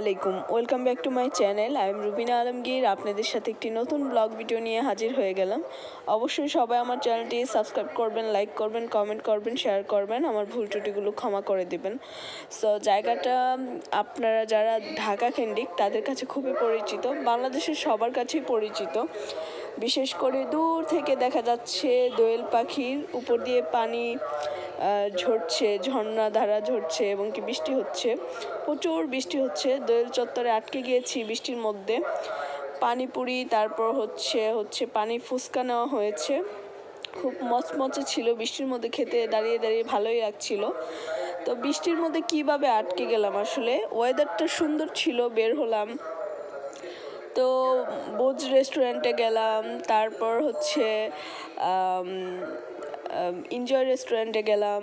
আলাইকুম। Welcome back to my channel I am Rubina Alamgir আপনাদের সাথে একটি নতুন ব্লগ ভিডিও নিয়ে হাজির হয়ে গেলাম। অবশ্যই সবাই আমার চ্যানেলটি সাবস্ক্রাইব করবেন লাইক করবেন কমেন্ট করবেন শেয়ার করবেন। আমার ভুল ত্রুটিগুলো ক্ষমা করে দেবেন। সো জায়গাটা, আপনারা যারা ঢাকা কেন্দ্রিক, তাদের কাছে খুবই পরিচিত। বাংলাদেশের সবার কাছেই পরিচিত। বিশেষ করে দূর থেকে দেখা যাচ্ছে দোয়েল পাখির উপর দিয়ে পানি ঝরছে, ঝর্ণা ধারা ঝরছে এবং কি বৃষ্টি হচ্ছে। প্রচুর বৃষ্টি হচ্ছে। দোয়েল চত্বরে আটকে গিয়েছি বৃষ্টির মধ্যে। পানিপুরি তারপর হচ্ছে হচ্ছে পানি ফুচকা নেওয়া হয়েছে। খুব মচমচে ছিল বৃষ্টির মধ্যে, খেতে দাঁড়িয়ে দাঁড়িয়ে ভালোই লাগছিল। তো বৃষ্টির মধ্যে কীভাবে আটকে গেলাম আসলে? ওয়েদারটা সুন্দর ছিল, বের হলাম। তো বোজ রেস্টুরেন্টে গেলাম, তারপর হচ্ছে এনজয় রেস্টুরেন্টে গেলাম,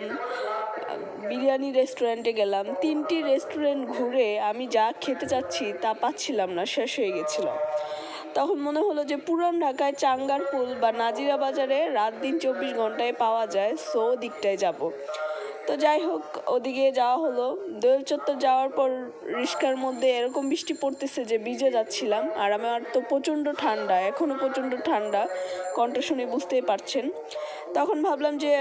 বিরিয়ানি রেস্টুরেন্টে গেলাম। তিনটি রেস্টুরেন্ট ঘুরে আমি যা খেতে চাচ্ছি তা পাচ্ছিলাম না, শেষ হয়ে গেছিল। তখন মনে হলো যে পুরান ঢাকায় চাঙ্গার পুল বা নাজিরা বাজারে রাত দিন চব্বিশ ঘন্টায় পাওয়া যায় সো দিকটায় যাব। তো যাই হোক, ওদিকে যাওয়া হলো। দোয়েল চত্বর যাওয়ার পর রিস্কার মধ্যে এরকম বৃষ্টি পড়তেছে যে ভিজে যাচ্ছিলাম। আর আমার তো প্রচণ্ড ঠান্ডা এখনও প্রচণ্ড ঠান্ডা, কণ্ঠ শুনে বুঝতেই পারছেন। তখন ভাবলাম যে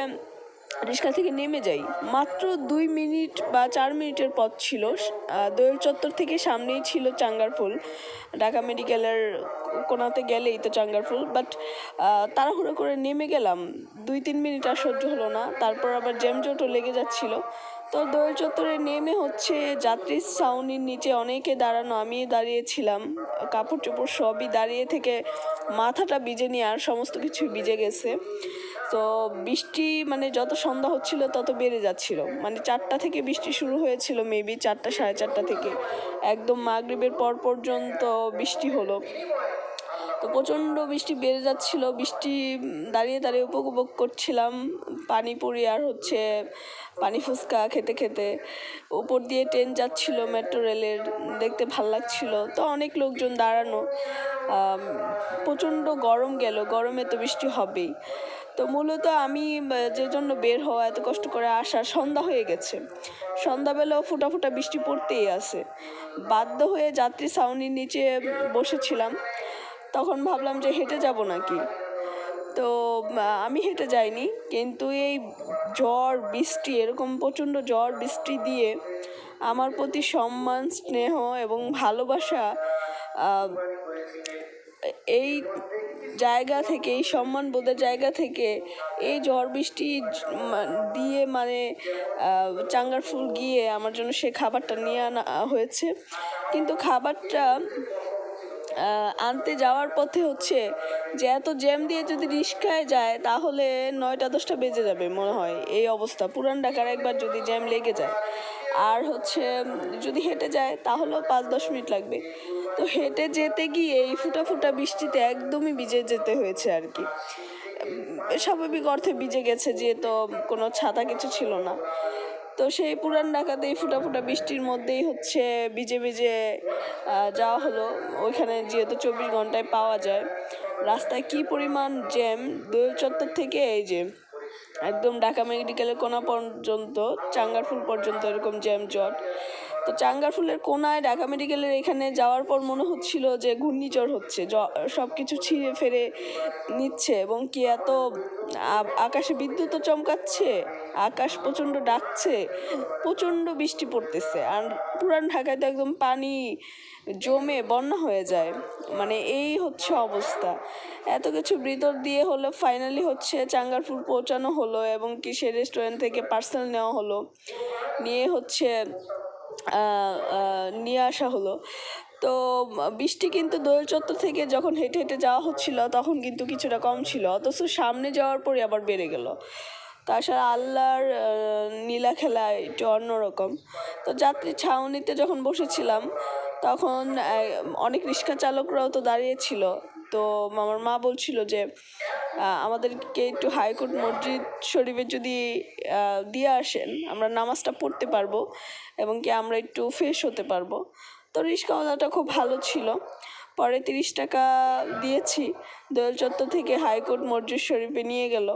রিক্সা থেকে নেমে যাই। মাত্র দুই মিনিট বা চার মিনিটের পথ ছিল। দোয়েল চত্বর থেকে সামনেই ছিল চাঙ্গার ফুল ঢাকা মেডিকেলের কোনাতে গেলেই তো চাঙ্গার ফুল বাট তাড়াহুড়ো করে নেমে গেলাম। দুই তিন মিনিট আর সহ্য হলো না, তারপর আবার জ্যামজটও লেগে যাচ্ছিল। তো দোয়েল চত্বরে নেমে হচ্ছে যাত্রী ছাউনির নিচে অনেকে দাঁড়ানো আমি দাঁড়িয়েছিলাম। কাপড় চোপড় সবই দাঁড়িয়ে থেকে মাথাটা ভিজে নিয়ে আর সমস্ত কিছু ভিজে গেছে। তো বৃষ্টি মানে যত সন্ধ্যা হচ্ছিল তত বেড়ে যাচ্ছিল। মানে চারটা থেকে বৃষ্টি শুরু হয়েছিল মেবি চারটা, সাড়ে চারটা থেকে। একদম মাগরিবের পর পর্যন্ত বৃষ্টি হলো। তো প্রচণ্ড বৃষ্টি বেড়ে যাচ্ছিল। বৃষ্টি দাঁড়িয়ে দাঁড়িয়ে উপভোগ করছিলাম। পানিপুরি আর হচ্ছে পানি ফুচকা খেতে খেতে। উপর দিয়ে ট্রেন যাচ্ছিল মেট্রো রেলের, দেখতে ভালো লাগছিল। তো অনেক লোকজন দাঁড়ানো প্রচণ্ড গরম গেল। গরমে তো বৃষ্টি হবেই। তো মূলত আমি যে জন্য বের হওয়া, এত কষ্ট করে আসা সন্ধ্যা হয়ে গেছে। সন্ধ্যাবেলাও ফুটা ফুটা বৃষ্টি পড়তেই আছে। বাধ্য হয়ে যাত্রী ছাউনির নিচে বসেছিলাম। তখন ভাবলাম যে হেঁটে যাব নাকি। তো আমি হেঁটে যাইনি, কিন্তু এই ঝড়, বৃষ্টি, এরকম প্রচণ্ড ঝড়, বৃষ্টি দিয়ে আমার প্রতি সম্মান, স্নেহ এবং ভালোবাসা এই জায়গা থেকে, এই সম্মান বোধের জায়গা থেকে এই ঝড়, বৃষ্টি দিয়ে মানে চাঙ্গার ফুল গিয়ে আমার জন্য সে খাবারটা নিয়ে আনা হয়েছে। কিন্তু খাবারটা আনতে যাওয়ার পথে হচ্ছে যে এত জ্যাম দিয়ে যদি রিক্সায় যায়, তাহলে নয়টা দশটা বেজে যাবে মনে হয় এই অবস্থা। পুরান ঢাকার একবার যদি জ্যাম লেগে যায়, আর হচ্ছে যদি হেঁটে যায়, তাহলেও পাঁচ দশ মিনিট লাগবে। তো হেঁটে যেতে গিয়ে এই ফুটা ফুটা বৃষ্টিতে একদমই ভিজে যেতে হয়েছে আর কি। স্বাভাবিক অর্থে ভিজে গেছে, যেহেতু কোনো ছাতা কিছু ছিল না। তো সেই পুরান ঢাকাতেই ফুটা ফুটা বৃষ্টির মধ্যেই হচ্ছে ভিজে ভিজে যাওয়া হলো। ওইখানে যেহেতু চব্বিশ ঘন্টায় পাওয়া যায়। রাস্তায় কি পরিমাণ জ্যাম, দোয়েল চত্বর থেকে এই যে একদম ঢাকা মেডিকেলের কোনা পর্যন্ত, চাঙ্গারফুল পর্যন্ত এরকম জ্যাম জট। তো চাঙ্গারফুলের কোনায় ঢাকা মেডিকেলের এখানে যাওয়ার পর মনে হচ্ছিল যে ঘূর্ণিঝড় হচ্ছে সব কিছু ছিঁড়ে ফেরে নিচ্ছে এবং কি এত আকাশে বিদ্যুৎও চমকাচ্ছে, আকাশ প্রচণ্ড ডাকছে, প্রচণ্ড বৃষ্টি পড়তেছে আর পুরান ঢাকায় তো একদম পানি জমে বন্যা হয়ে যায় মানে এই হচ্ছে অবস্থা। এত কিছু ভিতর দিয়ে হলো ফাইনালি হচ্ছে চাঙ্গারপুর পৌঁছানো হলো এবং কি সে রেস্টুরেন্ট থেকে পার্সেল নেওয়া হলো, নিয়ে হচ্ছে নিয়ে আসা হলো। তো বৃষ্টি কিন্তু দোয়েল চত্বর থেকে যখন হেঁটে হেঁটে যাওয়া হচ্ছিল, তখন কিন্তু কিছুটা কম ছিল। অথচ সামনে যাওয়ার পরে আবার বেড়ে গেল। তাছাড়া আল্লাহর নীলা খেলা একটু অন্যরকম। তো যাত্রী ছাউনিতে যখন বসেছিলাম, তখন অনেক রিক্সা চালকরাও তো দাঁড়িয়েছিল তো আমার মা বলছিল যে আমাদেরকে একটু হাইকোর্ট মসজিদ শরীফে যদি দিয়ে আসেন, আমরা নামাজটা পড়তে পারব এবং কি আমরা একটু ফ্রেশ হতে পারব। তো রিক্সাওয়ালাটা খুব ভালো ছিল। পরে তিরিশ টাকা দিয়েছি। দোয়েল চত্বর থেকে হাইকোর্ট মসজিদ শরীফে নিয়ে গেল।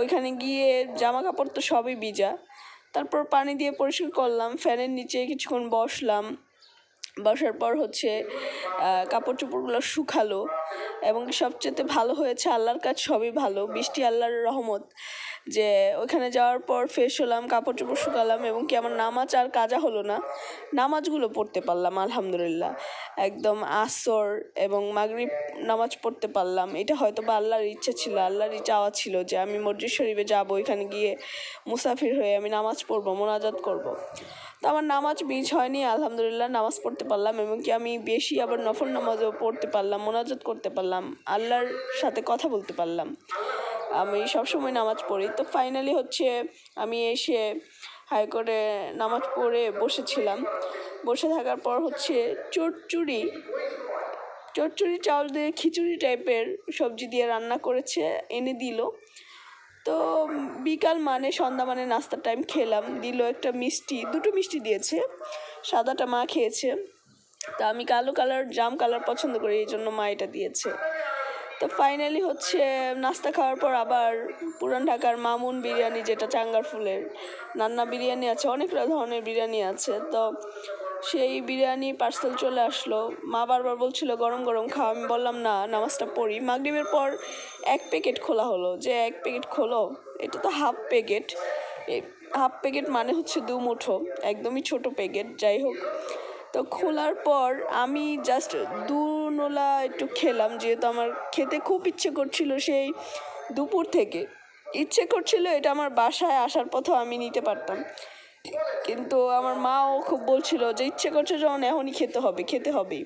ওইখানে গিয়ে জামা কাপড় তো সবই ভিজা। তারপর পানি দিয়ে পরিষ্কার করলাম, ফ্যানের নিচে কিছুক্ষণ বসলাম। বসার পর হচ্ছে কাপড় চোপড়গুলো শুকালো এবং সবচেয়ে ভালো হয়েছে আল্লাহর কাজ সবই ভালো। বৃষ্টি আল্লাহর রহমত যে ওখানে যাওয়ার পর ফ্রেশ হলাম কাপড় চোপড় শুকালাম এবং কি আমার নামাজ আর কাজা হলো না, নামাজগুলো পড়তে পারলাম, আলহামদুলিল্লাহ। একদম আসর এবং মাগরিব নামাজ পড়তে পারলাম। এটা হয়তো বা আল্লাহর ইচ্ছা ছিল, আল্লাহরই চাওয়া ছিল যে আমি মসজিদ শরীফে যাব, এখানে গিয়ে মুসাফির হয়ে আমি নামাজ পড়ব, মোনাজাত করব। তো আমার নামাজ বীজ হয়নি, আলহামদুলিল্লাহ নামাজ পড়তে পারলাম এবং কি আমি বেশি আবার নফল নামাজও পড়তে পারলাম, মোনাজাত করতে পারলাম, আল্লাহর সাথে কথা বলতে পারলাম। আমি সবসময় নামাজ পড়ি। তো ফাইনালি হচ্ছে আমি এসে হাইকোর্টে নামাজ পড়ে বসেছিলাম। বসে থাকার পর হচ্ছে চটচুড়ি চটচুড়ি চাউল দিয়ে খিচুড়ি টাইপের সবজি দিয়ে রান্না করেছে, এনে দিল। তো বিকাল মানে সন্ধ্যা মানে নাস্তার টাইম খেলাম, দিল একটা মিষ্টি, দুটো মিষ্টি দিয়েছে, সাদাটা মা খেয়েছে। তা আমি কালো কালার জাম কালার পছন্দ করি, এই জন্য মা এটা দিয়েছে। তো ফাইনালি হচ্ছে নাস্তা খাওয়ার পর আবার পুরান ঢাকার মামুন বিরিয়ানি, যেটা চাঙ্গার ফুলের নান্না বিরিয়ানি আছে, অনেক ধরনের বিরিয়ানি আছে। তো সেই বিরিয়ানি পার্সেল চলে আসলো। মা বারবার বলছিল, গরম গরম খাও। আমি বললাম, না, নামাজটা পড়ি। মাগরিবের পর এক প্যাকেট খোলা হলো। যে এক প্যাকেট খোলো, এটা তো হাফ প্যাকেট। হাফ প্যাকেট মানে হচ্ছে দু মুঠো, একদমই ছোট প্যাকেট, যাই হোক। তো খোলার পর আমি জাস্ট দু নোলা একটু খেলাম, যেহেতু আমার খেতে খুব ইচ্ছে করছিল সেই দুপুর থেকে। ইচ্ছে করছিল এটা আমার বাসায় আসার পথেও আমি নিতে পারতাম। কিন্তু আমার মাও খুব বলছিল যে, ইচ্ছে করছে যখন এখনই খেতে হবে, খেতে হবেই।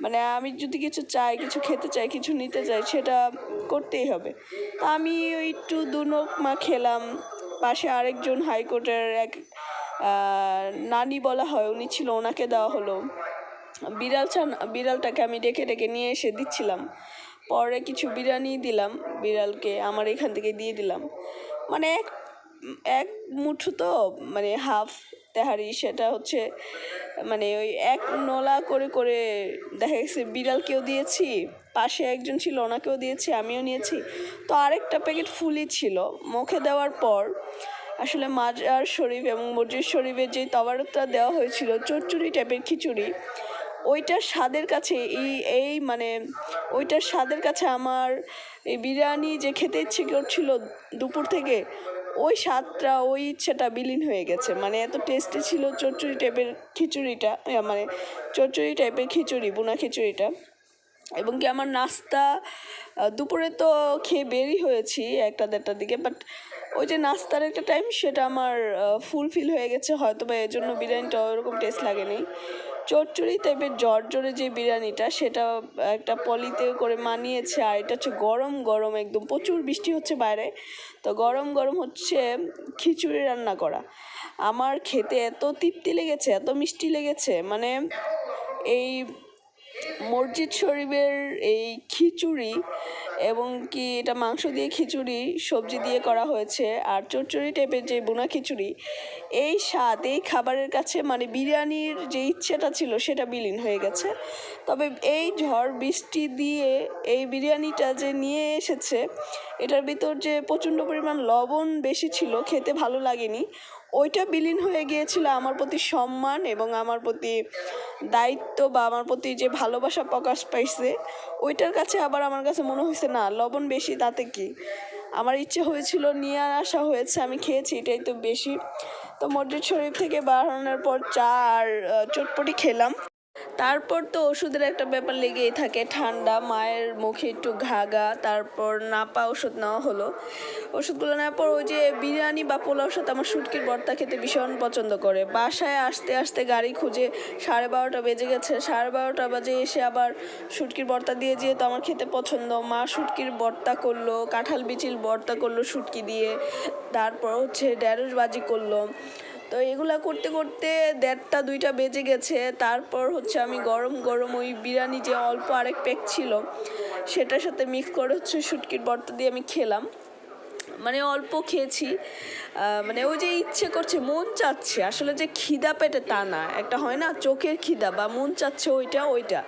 মানে আমি যদি কিছু চাই, কিছু খেতে চাই, কিছু নিতে চাই, সেটা করতেই হবে। তা আমি ওই একটু দুনক মা খেলাম। পাশে আরেকজন হাইকোর্টের এক নানি বলা হয়, উনি ছিল, ওনাকে দেওয়া হলো। বিড়াল চান, বিড়ালটাকে আমি ডেকে ডেকে নিয়ে এসে দিচ্ছিলাম। পরে কিছু বিরিয়ানি দিলাম, বিড়ালকে আমার এখান থেকে দিয়ে দিলাম। মানে এক এক মুঠো তো মানে হাফ তেহারি, সেটা হচ্ছে মানে ওই এক নলা করে করে দেখা গেছে বিড়ালকেও দিয়েছি, পাশে একজন ছিল, ওনাকেও দিয়েছি, আমিও নিয়েছি। তো আরেকটা প্যাকেট ফুলই ছিল, মুখে দেওয়ার পর আসলে মাজার শরীফ এবং মসজিদ শরীফের যে তবারকটা দেওয়া হয়েছিল, চচ্চড়ি টাইপের খিচুড়ি, ওইটার স্বাদের কাছে এই এই মানে ওইটার স্বাদের কাছে আমার এই বিরিয়ানি যে খেতে ইচ্ছে করছিল দুপুর থেকে ওই স্বাদটা, ওই ইচ্ছেটা বিলীন হয়ে গেছে। মানে এত টেস্টি ছিল চচ্চড়ি টাইপের খিচুড়িটা মানে চচ্চড়ি টাইপের খিচুড়ি বোনা খিচুড়িটা। এবং কি আমার নাস্তা দুপুরে তো খেয়ে বেরি হয়েছি একটা দেড়টার দিকে বাট ওই যে নাস্তার একটা টাইম সেটা আমার ফুলফিল হয়ে গেছে। হয়তো বা এর জন্য বিরিয়ানিটা ওরকম টেস্ট লাগেনি। চচ্চড়ি টাইপের জর্জরে যে বিরিয়ানিটা, সেটা একটা পলিতে করে মানিয়েছে, আর এটা হচ্ছে গরম গরম একদম। প্রচুর বৃষ্টি হচ্ছে বাইরে। তো গরম গরম হচ্ছে খিচুড়ি রান্না করা। আমার খেতে এত তৃপ্তি লেগেছে, এত মিষ্টি লেগেছে মানে এই মসজিদ শরীফের এই খিচুড়ি এবং কি এটা মাংস দিয়ে খিচুড়ি, সবজি দিয়ে করা হয়েছে। আর চচ্চড়ি টাইপের যে বোনা খিচুড়ি, এই স্বাদ, এই খাবারের কাছে মানে বিরিয়ানির যে ইচ্ছেটা ছিল সেটা বিলীন হয়ে গেছে। তবে এই ঝড় বৃষ্টি দিয়ে এই বিরিয়ানিটা যে নিয়ে এসেছে, এটার ভিতর যে প্রচণ্ড পরিমাণ লবণ বেশি ছিল, খেতে ভালো লাগেনি। ওইটা বিলীন হয়ে গিয়েছিল আমার প্রতি সম্মান এবং আমার প্রতি দায়িত্ব বা আমার প্রতি যে ভালোবাসা প্রকাশ পাইছে, ওইটার কাছে আবার আমার কাছে মনে হয়েছে না, লবণ বেশি, তাতে কি? আমার ইচ্ছে হয়েছিল, নিয়ে আসা হয়েছে, আমি খেয়েছি, এটাই তো বেশি। তো মসজিদ শরীফ থেকে বার বাড়ানোর পর চা আর চটপটি খেলাম। তারপর তো ওষুধের একটা ব্যাপার লেগেই থাকে। ঠান্ডা, মায়ের মুখে একটু ঘাগা তারপর নাপা ওষুধ নেওয়া হলো। ওষুধগুলো নেওয়ার পর ওই যে বিরিয়ানি বা পোলাও সাথে আমার শুটকির বর্তা খেতে ভীষণ পছন্দ করে। বাসায় আসতে আসতে গাড়ি খুঁজে সাড়ে বারোটা বেজে গেছে। সাড়ে বারোটা বাজে এসে আবার শুটকির বর্তা দিয়ে যেহেতু আমার খেতে পছন্দ। মা শুটকির বর্তা করল, কাঁঠাল বিচিল বর্তা করল শুটকি দিয়ে। তারপর হচ্ছে ঢেঁড়স বাজি করল। তো এগুলা করতে করতে দেড়টা, দুইটা বেজে গেছে। তারপর হচ্ছে আমি গরম গরম ওই বিরিয়ানি যে অল্প আরেক প্যাক ছিল, সেটার সাথে মিক্স করে হচ্ছে শুটকির ভর্তা দিয়ে আমি খেলাম। মানে অল্প খেয়েছি। মানে ওই যে ইচ্ছে করছে, মন চাচ্ছে। আসলে যে খিদা পেটে তা না। একটা হয় না, চোখের খিদা বা মন চাচ্ছে ওইটা ওইটা।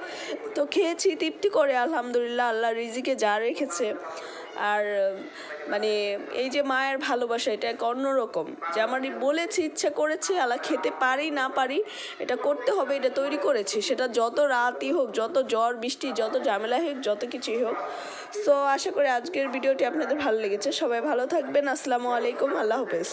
তো খেয়েছি, তৃপ্তি করে, আলহামদুলিল্লাহ, আল্লাহ রিজিকে যা রেখেছে। আর মানে এই যে মায়ের ভালোবাসা, এটা এক অন্যরকম যে আমার বলেছি, ইচ্ছা করেছি আলা খেতে পারি, না পারি, এটা করতে হবে, এটা তৈরি করেছি। সেটা যত রাতই হোক, যত জ্বর, বৃষ্টি, যত ঝামেলা হোক, যত কিছুই হোক। সো আশা করি আজকের ভিডিওটি আপনাদের ভালো লেগেছে। সবাই ভালো থাকবেন। আসসালামু আলাইকুম। আল্লাহ হাফেজ।